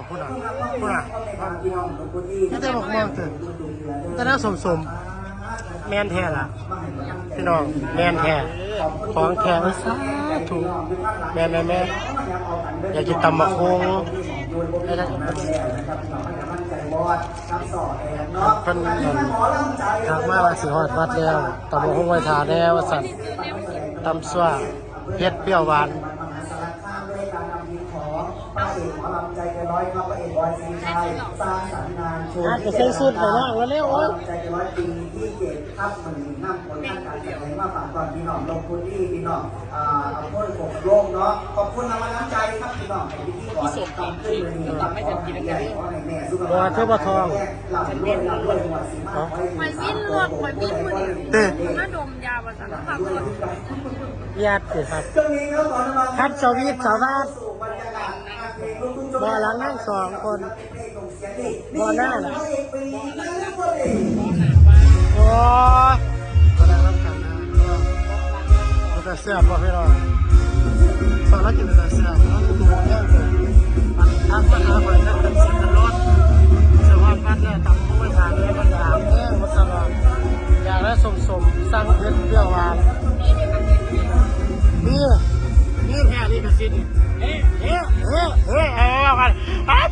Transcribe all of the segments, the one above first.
อ้พูดอะพูดอะนี่แต่บอกมองเถอะแต่น่าสมสมแมนแท้ล่ะ พี่น้องแมนแท้ของแท้สาธุแมนแมนแมนอยากกินตำมะโคงได้ได้เพิ่นนั่นทักมาว่าสิฮอดวัดแล้วตำมะโคงไว้ทาแล้วสั่นตำซั่วเผ็ดเปรี้ยวหวาน ร้อาจจะใส่สูตรไปน้องแล้วเร็วโอ้ย ใจจะร้อยปีที่เจ็ดทับมันนั่งผลทางการแสดงมาฝากตอนพี่น้องลงพื้นที่พี่น้องอ่าเอาพ้นกโลกเนาะขอบคุณรางวัลน้ำใจครับพี่น้องที่ที่ก่อนทำขึ้นเลยนี่ไม่จะกินอะไรแม่สุขบัวภาพเทพทองหลับด้วยหลับด้วยหัวสีมาหอยมิ้นรวดหอยมิ้นมือนี่เต้มาดมยาประสานภาพรวดญาติครับ ช่วงนี้ครับขอราวัลคัดสวีทสาวบ้านสู่บราก บ่อหลังนั่งสองคนบ่อหน้าน่ะน่ะเอกปีนั้นนะคนเองโอ้ยก็ได้รับกันนะมันจะเสียบพี่น้องตอนแรกกินแต่เสียบแล้วดูแย่เลยทางปัญหาไปนั่งเป็นสิบเป็นรถเสียว่าพัดเนี่ยตังไม่ทานเนี่ยมันอยากแห้งมัสลอดอยากได้สมสมๆสั่งเผ็ดเปรี้ยวหวานนี่นี่แค่นี้ก็สิเอ๊ะเอ๊ะเอ๊ะ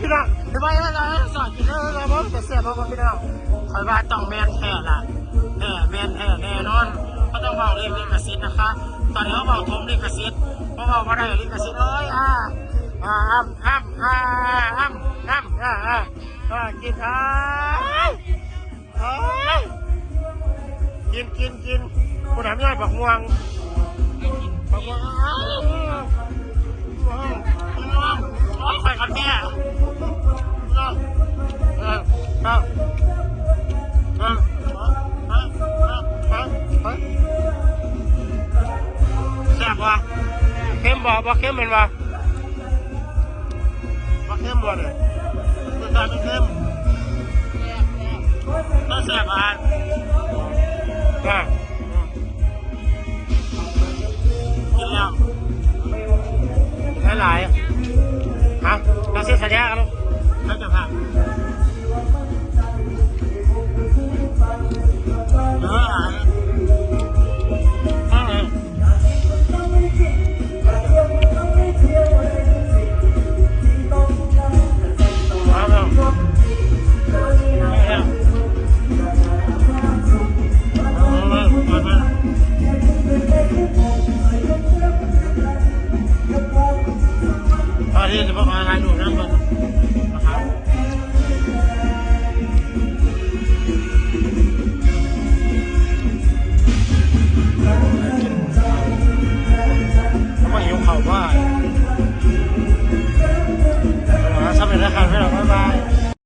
พี่น้องทำไมเราสอนกินแล้วเราบอกแต่เสียบบอกพี่น้องคอยว่าต้องแมนแท้ล่ะแน่แมนแท้แน่นอนก็ต้องบอกเรื่องลิขสิทธิ์นะคะ ตอนนี้เขาบอกทมลิขสิทธิ์เพราะว่าไม่ได้ลิขสิทธิ์เลยอ่าอ่าอ้ำอ้ำอ่าอ้ำอ้ำอ่าอ่าอ่ากินอ่ากินกินกินคุณทำยังไงบอกม่วงบอกม่วงอ้าวม่วงม่วงโอ้ยใส่กันเนี่ แซ่บวะเข้มบ่บ่เข้มเป็นวะบ่เข้มบ่เนี่ยมันกลายเป็นเข้มน่าแซ่บอะ 哎，怎么好还弄上呢？